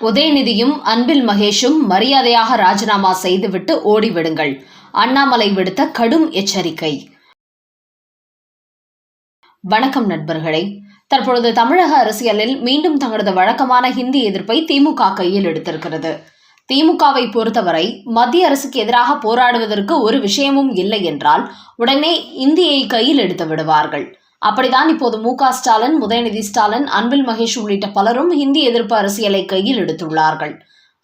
உதயநிதியும் அன்பில் மகேஷும் மரியாதையாக ராஜினாமா செய்துவிட்டு ஓடிவிடுங்கள். அண்ணாமலை விடுத்த கடும் எச்சரிக்கை. வணக்கம் நண்பர்களே. தற்பொழுது தமிழக அரசியலில் மீண்டும் தங்களது வழக்கமான ஹிந்தி எதிர்ப்பை திமுக கையில் எடுத்திருக்கிறது. திமுகவை பொறுத்தவரை மத்திய அரசுக்கு எதிராக போராடுவதற்கு ஒரு விஷயமும் இல்லை என்றால் உடனே இந்தியை கையில் எடுத்து விடுவார்கள். அப்படிதான் இப்போது மு ஸ்டாலின் உதயநிதி ஸ்டாலின் அன்பில் மகேஷ் உள்ளிட்ட பலரும் ஹிந்தி எதிர்ப்பு அரசியலை கையில் எடுத்துள்ளார்கள்.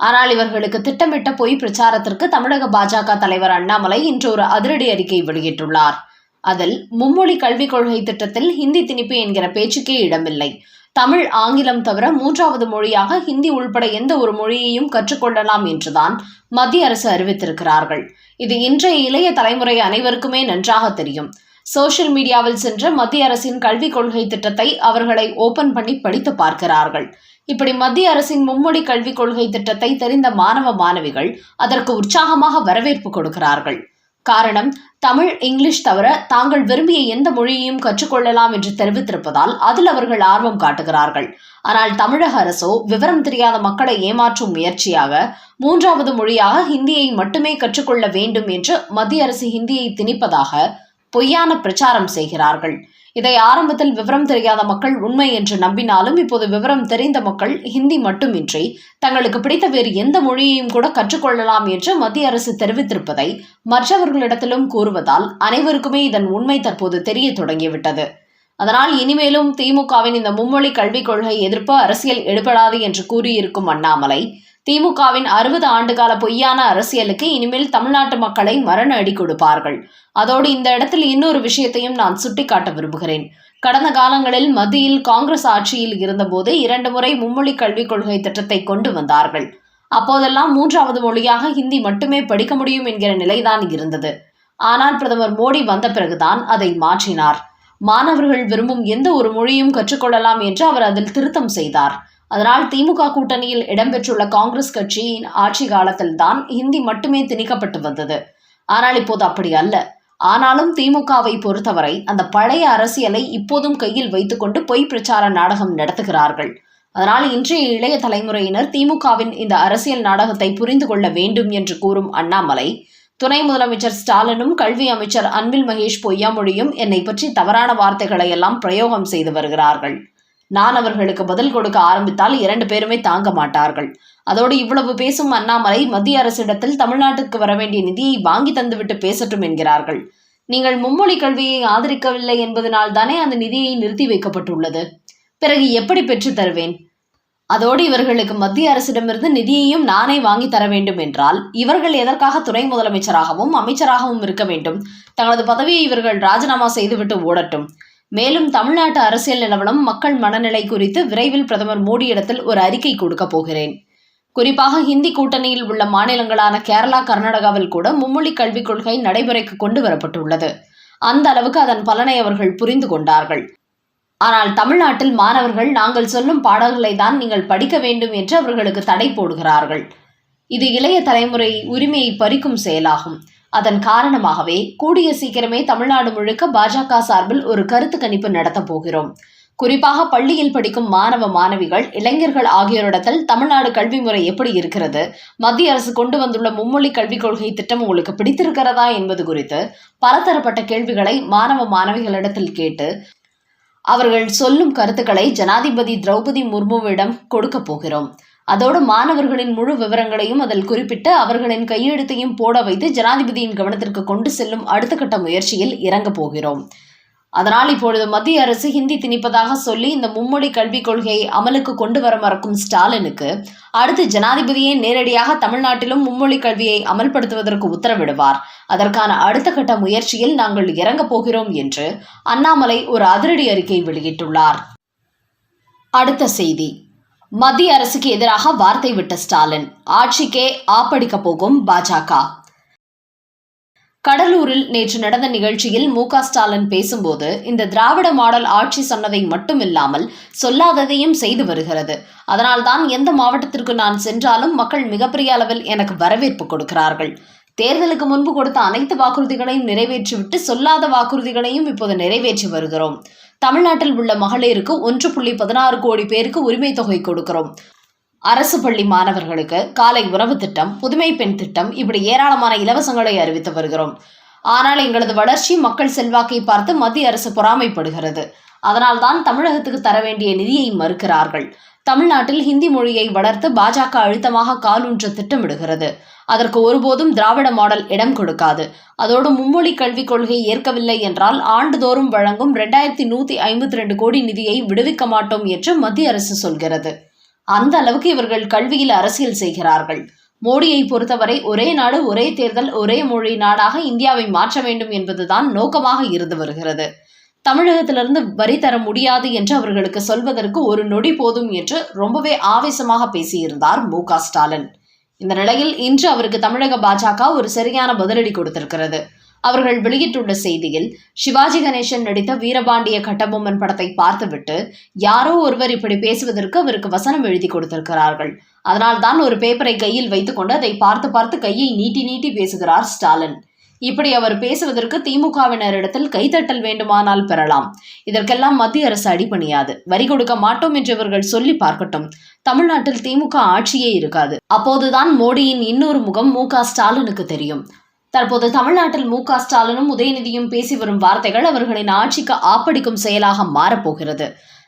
ஆனால் இவர்களுக்கு திட்டமிட்ட பொய் பிரச்சாரத்திற்கு தமிழக பாஜக தலைவர் அண்ணாமலை இன்று ஒரு அதிரடி அறிக்கை வெளியிட்டுள்ளார். அதில் மும்மொழி கல்விக் கொள்கை திட்டத்தில் ஹிந்தி திணிப்பு என்கிற பேச்சுக்கே இடமில்லை. தமிழ் ஆங்கிலம் தவிர மூன்றாவது மொழியாக ஹிந்தி உள்பட எந்த ஒரு மொழியையும் கற்றுக்கொள்ளலாம் என்றுதான் மத்திய அரசு அறிவித்திருக்கிறார்கள். இது இன்றைய இளைய தலைமுறை அனைவருக்குமே நன்றாக தெரியும். சோஷியல் மீடியாவில் சென்று மத்திய அரசின் கல்விக் கொள்கை திட்டத்தை அவர்களை ஓபன் பண்ணி படித்து பார்க்கிறார்கள். இப்படி மத்திய அரசின் மும்மொழி கல்விக் கொள்கை திட்டத்தை தெரிந்த மாணவ மாணவிகள் அதற்கு உற்சாகமாக வரவேற்பு கொடுக்கிறார்கள். காரணம் தமிழ் இங்கிலீஷ் தவிர தாங்கள் விரும்பிய எந்த மொழியையும் கற்றுக்கொள்ளலாம் என்று தெரிவித்திருப்பதால் அதில் அவர்கள் ஆர்வம் காட்டுகிறார்கள். ஆனால் தமிழக அரசோ விவரம் தெரியாத மக்களை ஏமாற்றும் முயற்சியாக மூன்றாவது மொழியாக ஹிந்தியை மட்டுமே கற்றுக்கொள்ள வேண்டும் என்று மத்திய அரசு ஹிந்தியை திணிப்பதாக பொய்யான பிரச்சாரம் செய்கிறார்கள். இதை ஆரம்பத்தில் விவரம் தெரியாத மக்கள் உண்மை என்று நம்பினாலும் இப்போது விவரம் தெரிந்த மக்கள் ஹிந்தி மட்டுமின்றி தங்களுக்கு பிடித்த வேறு எந்த மொழியையும் கூட கற்றுக்கொள்ளலாம் என்று மத்திய அரசு தெரிவித்திருப்பதை மற்றவர்களிடத்திலும் கூறுவதால் அனைவருக்குமே இதன் உண்மை தற்போது தெரிய தொடங்கிவிட்டது. அதனால் இனிமேலும் திமுகவின் இந்த மும்மொழி கல்விக் கொள்கை எதிர்ப்பு அரசியல் எடுபடாது என்று கூறியிருக்கும் அண்ணாமலை திமுகவின் அறுபது ஆண்டுகால பொய்யான அரசியலுக்கு இனிமேல் தமிழ்நாட்டு மக்களை மரண அடி கொடுப்பார்கள். அதோடு இந்த இடத்தில் இன்னொரு விஷயத்தையும் நான் சுட்டிக்காட்ட விரும்புகிறேன். கடந்த காலங்களில் மத்தியில் காங்கிரஸ் ஆட்சியில் இருந்தபோது இரண்டு முறை மும்மொழி கல்விக் கொள்கை திட்டத்தை கொண்டு வந்தார்கள். அப்போதெல்லாம் மூன்றாவது மொழியாக ஹிந்தி மட்டுமே படிக்க முடியும் என்கிற நிலைதான் இருந்தது. ஆனால் பிரதமர் மோடி வந்த பிறகுதான் அதை மாற்றினார். மாணவர்கள் விரும்பும் எந்த ஒரு மொழியும் கற்றுக்கொள்ளலாம் என்று அவர் அதில் திருத்தம் செய்தார். அதனால் திமுக கூட்டணியில் இடம்பெற்றுள்ள காங்கிரஸ் கட்சியின் ஆட்சி காலத்தில்தான் ஹிந்தி மட்டுமே திணிக்கப்பட்டு வந்தது. ஆனால் இப்போது அப்படி அல்ல. ஆனாலும் திமுகவை பொறுத்தவரை அந்த பழைய அரசியலை இப்போதும் கையில் வைத்துக்கொண்டு பொய் பிரச்சார நாடகம் நடத்துகிறார்கள். அதனால் இன்றைய இளைய தலைமுறையினர் திமுகவின் இந்த அரசியல் நாடகத்தை புரிந்து கொள்ள வேண்டும் என்று கூறும் அண்ணாமலை துணை முதலமைச்சர் ஸ்டாலினும் கல்வி அமைச்சர் அன்பில் மகேஷ் பொய்யாமொழியும் என்னை பற்றி தவறான வார்த்தைகளை எல்லாம் பிரயோகம் செய்து வருகிறார்கள். நான் அவர்களுக்கு பதில் கொடுக்க ஆரம்பித்தால் இரண்டு பேருமே தாங்க மாட்டார்கள். அதோடு இவ்வளவு பேசும் அண்ணாமலை மத்திய அரசிடத்தில் தமிழ்நாட்டுக்கு வர வேண்டிய நிதியை வாங்கி தந்துவிட்டு பேசட்டும் என்கிறார்கள். நீங்கள் மும்மொழி கல்வியை ஆதரிக்கவில்லை என்பதனால் தானே அந்த நிதியை நிறுத்தி வைக்கப்பட்டுள்ளது. பிறகு எப்படி பெற்று தருவேன்? அதோடு இவர்களுக்கு மத்திய அரசிடமிருந்து நிதியையும் நானே வாங்கி தர வேண்டும் என்றால் இவர்கள் எதற்காக துணை முதலமைச்சராகவும் அமைச்சராகவும் இருக்க வேண்டும்? தங்களது பதவியை இவர்கள் ராஜினாமா செய்துவிட்டு ஓடட்டும். மேலும் தமிழ்நாட்டு அரசியல் நிலவரம் மக்கள் மனநிலை குறித்து விரைவில் பிரதமர் மோடியிடத்தில் ஒரு அறிக்கை கொடுக்க போகிறேன். குறிப்பாக ஹிந்தி கூட்டணியில் உள்ள மாநிலங்களான கேரளா கர்நாடகாவில் கூட மும்மொழி கல்விக் கொள்கை நடைமுறைக்கு கொண்டு வரப்பட்டுள்ளது. அந்த அளவுக்கு அதன் பலனை அவர்கள் புரிந்து கொண்டார்கள். ஆனால் தமிழ்நாட்டில் மாணவர்கள் நாங்கள் சொல்லும் பாடல்களை தான் நீங்கள் படிக்க வேண்டும் என்று அவர்களுக்கு தடை போடுகிறார்கள். இது இளைய தலைமுறை உரிமையை பறிக்கும் செயலாகும். அதன் காரணமாகவே கூடிய சீக்கிரமே தமிழ்நாடு முழுக்க பாஜக சார்பில் ஒரு கருத்து கணிப்பு நடத்தப் போகிறோம். குறிப்பாக பள்ளியில் படிக்கும் மாணவ மாணவிகள் இளைஞர்கள் ஆகியோரிடத்தில் தமிழ்நாடு கல்வி முறை எப்படி இருக்கிறது? மத்திய அரசு கொண்டு வந்துள்ள மும்மொழி கல்விக் கொள்கை திட்டம் உங்களுக்கு பிடித்திருக்கிறதா என்பது குறித்து பலதரப்பட்ட கேள்விகளை மாணவ மாணவிகளிடத்தில் கேட்டு அவர்கள் சொல்லும் கருத்துக்களை ஜனாதிபதி திரௌபதி முர்முவிடம் கொடுக்கப் போகிறோம். அதோடு மாணவர்களின் முழு விவரங்களையும் அதில் குறிப்பிட்டு அவர்களின் கையெழுத்தையும் போட வைத்து ஜனாதிபதியின் கவனத்திற்கு கொண்டு செல்லும் அடுத்த கட்ட முயற்சியில் இறங்கப் போகிறோம். அதனால் இப்பொழுது மத்திய அரசு ஹிந்தி திணிப்பதாக சொல்லி இந்த மும்மொழி கல்விக் கொள்கையை அமலுக்கு கொண்டு வர மறக்கும் ஸ்டாலினுக்கு அடுத்து ஜனாதிபதியே நேரடியாக தமிழ்நாட்டிலும் மும்மொழி கல்வியை அமல்படுத்துவதற்கு உத்தரவிடுவார். அதற்கான அடுத்த கட்ட முயற்சியில் நாங்கள் இறங்கப் போகிறோம் என்று அண்ணாமலை ஒரு அதிரடி அறிக்கை வெளியிட்டுள்ளார். அடுத்த செய்தி. மத்திய அரசுக்கு எதிராக வார்த்தை விட்ட ஸ்டாலின். ஆட்சிக்கே ஆப்படிக்க போகும் பாஜக. கடலூரில் நேற்று நடந்த நிகழ்ச்சியில் மு ஸ்டாலின் பேசும்போது இந்த திராவிட மாடல் ஆட்சி சொன்னதை மட்டுமில்லாமல் சொல்லாததையும் செய்து வருகிறது. அதனால்தான் எந்த மாவட்டத்திற்கு நான் சென்றாலும் மக்கள் மிகப்பெரிய அளவில் எனக்கு வரவேற்பு கொடுக்கிறார்கள். தேர்தலுக்கு முன்பு கொடுத்த அனைத்து வாக்குறுதிகளையும் நிறைவேற்றிவிட்டு சொல்லாத வாக்குறுதிகளையும் இப்போது நிறைவேற்றி வருகிறோம். தமிழ்நாட்டில் உள்ள மகளிருக்கு ஒன்று புள்ளி பதினாறு கோடி பேருக்கு உரிமை தொகை கொடுக்கிறோம். அரசு பள்ளி மாணவர்களுக்கு காலை உணவு திட்டம் புதுமை பெண் திட்டம் இப்படி ஏராளமான இலவசங்களை அறிவித்து வருகிறோம். ஆனால் எங்களது வளர்ச்சி மக்கள் செல்வாக்கை பார்த்து மத்திய அரசு பொறாமைப்படுகிறது. அதனால்தான் தமிழகத்துக்கு தர வேண்டிய நிதியை மறுக்கிறார்கள். தமிழ்நாட்டில் ஹிந்தி மொழியை வளர்த்து பாஜக அழுத்தமாக காலூன்ற திட்டமிடுகிறது. அதற்கு ஒருபோதும் திராவிட மாடல் இடம் கொடுக்காது. அதோடு மும்மொழி கல்விக் கொள்கை ஏற்கவில்லை என்றால் ஆண்டுதோறும் வழங்கும் ரெண்டாயிரத்தி நூத்தி ஐம்பத்தி ரெண்டு கோடி நிதியை விடுவிக்க மாட்டோம் என்று மத்திய அரசு சொல்கிறது. அந்த அளவுக்கு இவர்கள் கல்வியில் அரசியல் செய்கிறார்கள். மோடியை பொறுத்தவரை ஒரே நாடு ஒரே தேர்தல் ஒரே மொழி நாடாக இந்தியாவை மாற்ற வேண்டும் என்பதுதான் நோக்கமாக இருந்து வருகிறது. தமிழகத்திலிருந்து வரி தர முடியாது என்று அவர்களுக்கு சொல்வதற்கு ஒரு நொடி போதும் என்று ரொம்பவே ஆவேசமாக பேசியிருந்தார் மு ஸ்டாலின். இந்த நிலையில் இன்று அவருக்கு தமிழக பாஜக ஒரு சரியான பதிலடி கொடுத்திருக்கிறது. அவர்கள் வெளியிட்டுள்ள செய்தியில் சிவாஜி கணேசன் நடித்த வீரபாண்டிய கட்டபொம்மன் படத்தை பார்த்துவிட்டு யாரோ ஒருவர் இப்படி பேசுவதற்கு அவருக்கு வசனம் எழுதி கொடுத்திருக்கிறார்கள். அதனால்தான் ஒரு பேப்பரை கையில் வைத்துக்கொண்டு அதை பார்த்து பார்த்து கையை நீட்டி நீட்டி பேசுகிறார் ஸ்டாலின். இப்படி அவர் பேசுவதற்கு திமுகவினரிடத்தில் கைத்தட்டல் வேண்டுமானால் பெறலாம். இதற்கெல்லாம் மத்திய அரசு அடிபணியாது. வரி கொடுக்க மாட்டோம் என்று இவர்கள் சொல்லி பார்க்கட்டும். தமிழ்நாட்டில் திமுக ஆட்சியே இருக்காது. அப்போதுதான் மோடியின் இன்னொரு முகம் மு ஸ்டாலினுக்கு தெரியும். தற்போது தமிழ்நாட்டில் மு க ஸ்டாலினும் உதயநிதியும் பேசி வரும் வார்த்தைகள் அவர்களின் ஆட்சிக்கு ஆப்படிக்கும் செயலாக மாறப்போகிறது.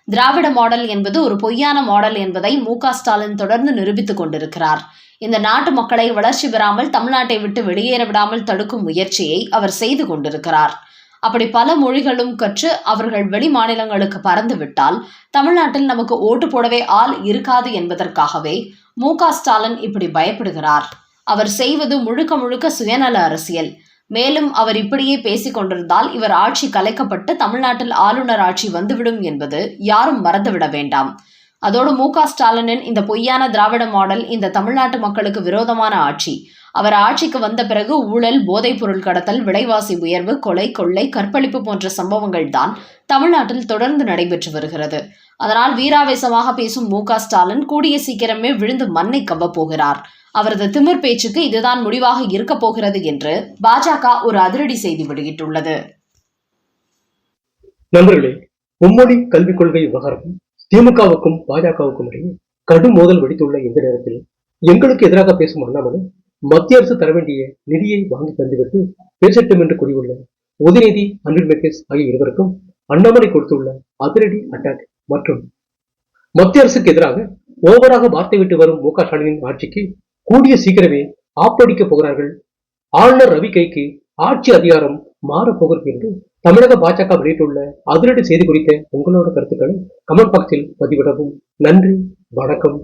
திராவிட மாடல் என்பது ஒரு பொய்யான மாடல் என்பதை மு ஸ்டாலின் தொடர்ந்து நிரூபித்துக் கொண்டிருக்கிறார். இந்த நாட்டு மக்களை வளர்ச்சி பெறாமல் தமிழ்நாட்டை விட்டு வெளியேற விடாமல் தடுக்கும் முயற்சியை அவர் செய்து கொண்டிருக்கிறார். அப்படி பல மொழிகளும் கற்று அவர்கள் வெளி மாநிலங்களுக்கு பறந்து விட்டால் தமிழ்நாட்டில் நமக்கு ஓட்டு போடவே ஆள் இருக்காது என்பதற்காகவே மு ஸ்டாலின் இப்படி பயப்படுகிறார். அவர் செய்வது முழுக்க முழுக்க சுயநல அரசியல். மேலும் அவர் இப்படியே பேசிக் கொண்டிருந்தால் இவர் ஆட்சி கலைக்கப்பட்டு தமிழ்நாட்டில் ஆளுநர் ஆட்சி வந்துவிடும் என்பது யாரும் மறந்துவிட வேண்டாம். அதோடு மு க ஸ்டாலினின் இந்த பொய்யான திராவிட மாடல் இந்த தமிழ்நாட்டு மக்களுக்கு விரோதமான ஆட்சி. அவர் ஆட்சிக்கு வந்த பிறகு ஊழல் போதைப் பொருள் கடத்தல் விலைவாசி உயர்வு கொலை கொள்ளை கற்பழிப்பு போன்ற சம்பவங்கள் தான் தமிழ்நாட்டில் தொடர்ந்து நடைபெற்று வருகிறது. அதனால் வீராவேசமாக பேசும் மு க ஸ்டாலின் கூடிய சீக்கிரமே விழுந்து மண்ணை கவ்வப் போகிறார். அவரது திமிர் பேச்சுக்கு இதுதான் முடிவாக இருக்கப் போகிறது என்று பாஜக ஒரு அதிரடி செய்தி வெளியிட்டுள்ளது. நண்பர்களே மும்மொழி கல்விக் கொள்கை விவகாரம் திமுகவுக்கும் பாஜகவுக்கும் இடையே கடும் மோதல் வெடித்துள்ள இந்த நேரத்தில் எங்களுக்கு எதிராக பேசும் அண்ணாமலை மத்திய அரசு தர வேண்டிய நிதியை வாங்கி தந்துவிட்டு பேசட்டும் என்று கூறியுள்ள உதயநிதி அன்பில் மெக்கேஸ் ஆகிய இருவருக்கும் அண்ணாமலை கொடுத்துள்ள அதிரடி அட்டாக் மற்றும் மத்திய அரசுக்கு எதிராக ஓவராக வார்த்தை விட்டு வரும் மு க ஸ்டாலினின் ஆட்சிக்கு கூடிய சீக்கிரமே ஆப்படிக்கப் போகிறார்கள். ஆளுநர் ரவி கைக்கு ஆட்சி அதிகாரம் மாறப்போகிறது என்று தமிழக பாஜக வெளியிட்டுள்ள அதிரடி செய்தி குறித்த உங்களோட கருத்துக்களை கமெண்ட் பாக்ஸில் பதிவிடவும். நன்றி வணக்கம்.